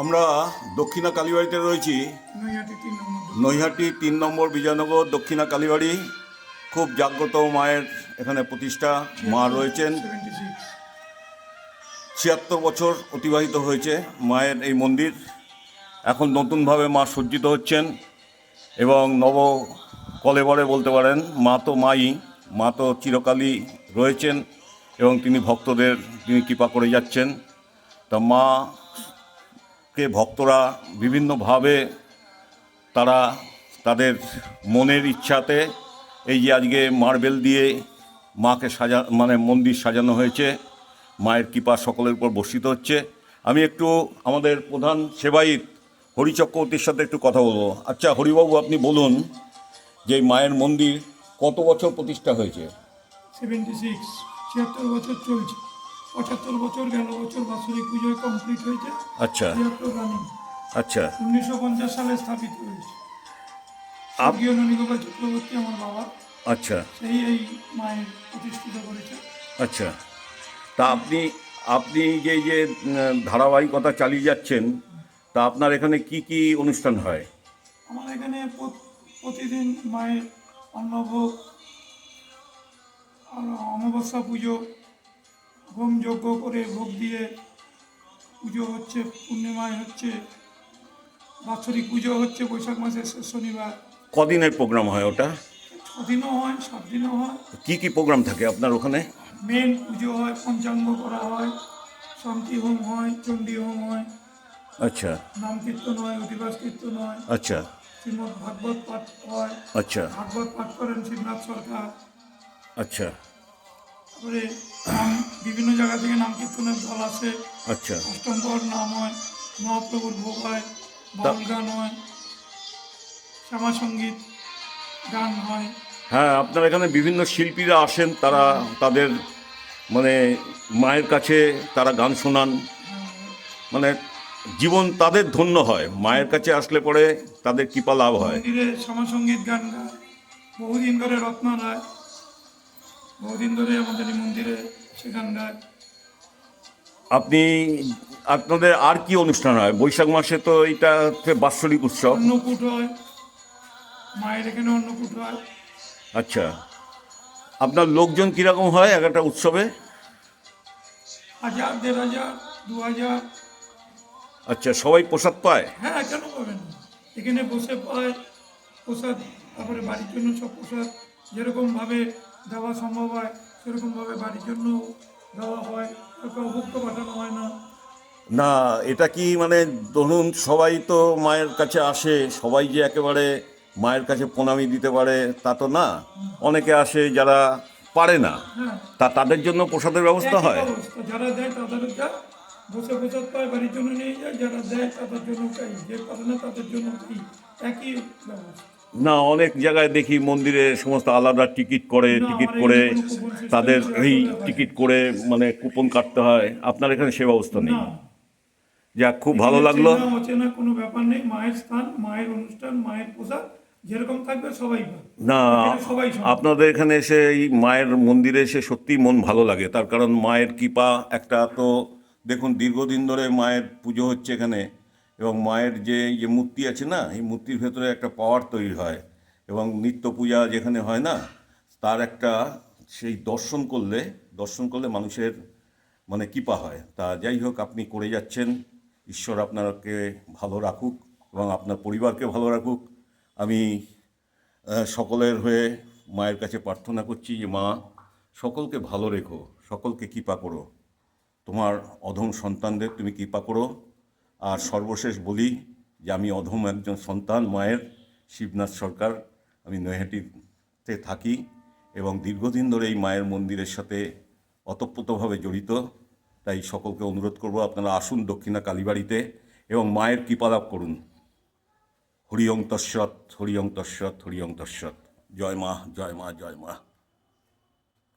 আমরা দক্ষিণা কালীবাড়িতে রয়েছি। নৈহাটি তিন নম্বর বিজয়নগর, দক্ষিণা কালীবাড়ি। খুব জাগ্রত মায়ের এখানে প্রতিষ্ঠা। মা রয়েছেন। ছিয়াত্তর বছর অতিবাহিত হয়েছে মায়ের এই মন্দির। এখন নতুনভাবে মা সজ্জিত হচ্ছেন এবং নব কলেবরে বলতে পারেন, মা তো মাই, মা তো চিরকালই রয়েছেন এবং তিনি ভক্তদের, তিনি কৃপা করে যাচ্ছেন। তা মাকে ভক্তরা বিভিন্নভাবে তারা তাদের মনের ইচ্ছাতে এই যে আজকে মার্বেল দিয়ে মাকে সাজা মানে মন্দির সাজানো হয়েছে, মায়ের কৃপা সকলের উপর বর্ষিত হচ্ছে। আমি একটু আমাদের প্রধান সেবায়িত হরি চক্রবর্তীর সাথে একটু কথা বলব। আচ্ছা হরিবাবু, আপনি বলুন যে মায়ের মন্দির কত বছর প্রতিষ্ঠা হয়েছে? সেভেন্টি সিক্স ছিয়াত্তর বছর চলছে। পঁচাত্তর বছর গেল বছর বাৎসরিক পুজোয় কমপ্লিট হয়েছে। আচ্ছা। আচ্ছা। উনিশশো পঞ্চাশ সালে স্থাপিত হয়েছে। স্বর্গীয় ননীগোপাল চক্রবর্তী আমার বাবা। আচ্ছা। সেই এই মায়ের প্রতিষ্ঠিত করেছে। আচ্ছা। তা আপনি আপনি যে যে ধারাবাহিকতা চালিয়ে যাচ্ছেন তা আপনার এখানে কি কি অনুষ্ঠান হয়? আমার এখানে প্রতিদিন মায়ের অন্নভোগ আর অমাবস্যা পুজো হোম যজ্ঞ করে ভোগ দিয়ে পুজো হচ্ছে পূর্ণিমায় হচ্ছে বাৎসরিক পুজো হচ্ছে বৈশাখ মাসের শেষ শনিবার। কদিনের প্রোগ্রাম হয় ওটা? ছদিনও হয় সাত দিনও হয়। কি কি প্রোগ্রাম থাকে আপনার ওখানে? মেন পুজো হয় পঞ্চাঙ্গ করা হয় শান্তি হোম হয় চণ্ডী হোম হয়। আচ্ছা। নাম কীর্তন হয় অধিবাস কীর্তন হয়। আচ্ছা। শ্রীমদ ভাগবত পাঠ হয়। আচ্ছা। ভাগবত পাঠ করেন শিবনাথ সরকার। আচ্ছা। তারপরে বিভিন্ন জায়গা থেকে নাম কীর্তনের দল আসে। আচ্ছা। অষ্টমপর নাম হয় মহাপ্রভুর ভোগ হয় বাউল গান হয় শ্যামা সংগীত গান হয়। হ্যাঁ আপনার এখানে বিভিন্ন শিল্পীরা আসেন তারা তাদের মানে মায়ের কাছে তারা গান শোনান। মানে জীবন তাদের ধন্য হয় মায়ের কাছে আসলে পরে তাদের কৃপা লাভ হয়। শ্যামা সংগীত গান গায় বহুদিন ধরে রত্না রায় বহুদিন ধরে আমাদের এই মন্দিরে সে গান গায় আপনি আপনাদের আর কি অনুষ্ঠান হয়? বৈশাখ মাসে তো এটা হচ্ছে বাৎসরিক উৎসব। অন্নকূট হয় মায়ের এখানে অন্নকূট হয়। আচ্ছা। আপনার লোকজন কীরকম হয় এক একটা উৎসবে? হাজার দেড় হাজার দু হাজার। আচ্ছা সবাই প্রসাদ পায়? হ্যাঁ কেন পাবেন এখানে বসে পায় প্রসাদ তারপরে বাড়ির জন্য সব প্রসাদ। যেরকমভাবে দেওয়া সম্ভব হয় সেরকমভাবে বাড়ির জন্য দেওয়া হয় পাঠানো হয় না। না এটা কি মানে ধরুন সবাই তো মায়ের কাছে আসে সবাই যে একেবারে মায়ের কাছে প্রণামী দিতে পারে তা তো না। অনেকে আসে যারা পারে না। হ্যাঁ। তা তাদের জন্য প্রসাদের ব্যবস্থা হয়? যারা দেয় তাদের বসে প্রসাদ পায় বাড়ির জন্য নিয়ে যায় যারা দেয় তাদের জন্য চাই যে পারে না তাদের জন্য কি একই ব্যবস্থা। না অনেক জায়গায় দেখি মন্দিরে সমস্ত আলাদা টিকিট করে টিকিট করে তাদের এই টিকিট করে মানে কুপন কাটতে হয়। আপনার এখানে সে ব্যবস্থা নেই। যাক খুব ভালো লাগল। অচেনা কোনো ব্যাপার নেই। মায়ের স্থান মায়ের অনুষ্ঠান মায়ের প্রসাদ যেরকম থাকবে সবাই না সবাই আপনাদের এখানে এসে এই মায়ের মন্দিরে এসে সত্যিই মন ভালো লাগে। তার কারণ মায়ের কৃপা একটা তো দেখুন দীর্ঘদিন ধরে মায়ের পুজো হচ্ছে এখানে। এবং মায়ের যে যে মূর্তি আছে না, এই মূর্তির ভেতরে একটা পাওয়ার তৈরি হয় এবং নিত্য পূজা যেখানে হয় না, তার একটা সেই দর্শন করলে দর্শন করলে মানুষের মানে কৃপা হয়। তা যাই হোক, আপনি করে যাচ্ছেন। ঈশ্বর আপনাকে ভালো রাখুক এবং আপনার পরিবারকে ভালো রাখুক। আমি সকলের হয়ে মায়ের কাছে প্রার্থনা করছি যে, মা, সকলকে ভালো রেখো, সকলকে কৃপা করো। তোমার অধম সন্তানদের তুমি কৃপা করো। আর সর্বশেষ বলি যে আমি অধম একজন সন্তান, মায়ের, শিবনাথ সরকার। আমি নৈহাটিতে থাকি এবং দীর্ঘদিন ধরে এই মায়ের মন্দিরের সাথে অতপ্রতভাবে জড়িত। তাই সকলকে অনুরোধ করব, আপনারা আসুন দক্ষিণা কালীবাড়িতে এবং মায়ের কৃপা লাভ করুন। হরিয়ং তস্যৎ হরিয়ং তস্যৎ হরিয়ং তস্যৎ জয় মা জয় মা জয় মা।